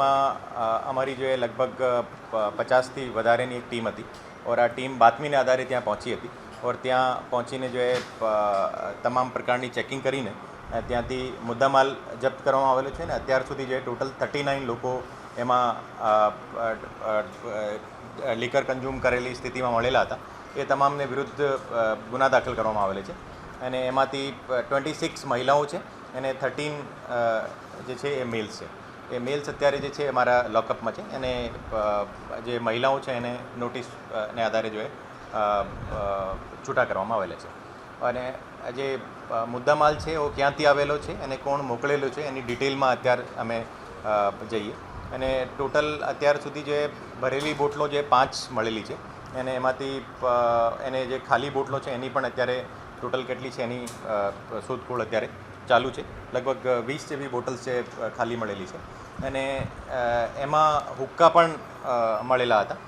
અ, અમારી જો લગભગ પચાસથી વધારેની એક ટીમ હતી ઓર આ ટીમ બાતમીને આધારે ત્યાં પહોંચી હતી ઓર ત્યાં પહોંચીને જો એ તમામ પ્રકારની ચેકિંગ કરીને ત્યાંથી મુદ્દામાલ જપ્ત કરવામાં આવેલો છે ને અત્યાર સુધી જે ટોટલ થર્ટી નાઇન લોકો એમાં લીકર કન્ઝ્યુમ કરેલી સ્થિતિમાં મળેલા હતા. એ તમામને વિરુદ્ધ ગુના દાખલ કરવામાં આવેલા છે. અને એમાંથી ટ્વેન્ટી સિક્સ મહિલાઓ છે અને થર્ટીન જે છે એ મેલ્સ છે. એ મેલ્સ અત્યારે જે છે અમારા લોકઅપમાં છે. અને જે મહિલાઓ છે એને નોટિસ ને આધારે જો એ છૂટા કરવામાં આવેલા છે. અને જે મુદ્દામાલ છે એ ક્યાંથી આવેલો છે અને કોણ મોકલેલો છે, એની ડિટેલમાં અત્યારે અમે જઈએ. અને ટોટલ અત્યાર સુધી જે ભરેલી બોટલો જે પાંચ મળેલી છે અને એમાંથી એને જે ખાલી બોટલો છે, એની પણ અત્યારે ટોટલ કેટલી છે, એની શોધખોળ અત્યારે ચાલુ છે. લગભગ વીસ જેવી બોટલ્સ છે ખાલી મળેલી છે. અને એમાં હુક્કા પણ મળેલા હતા.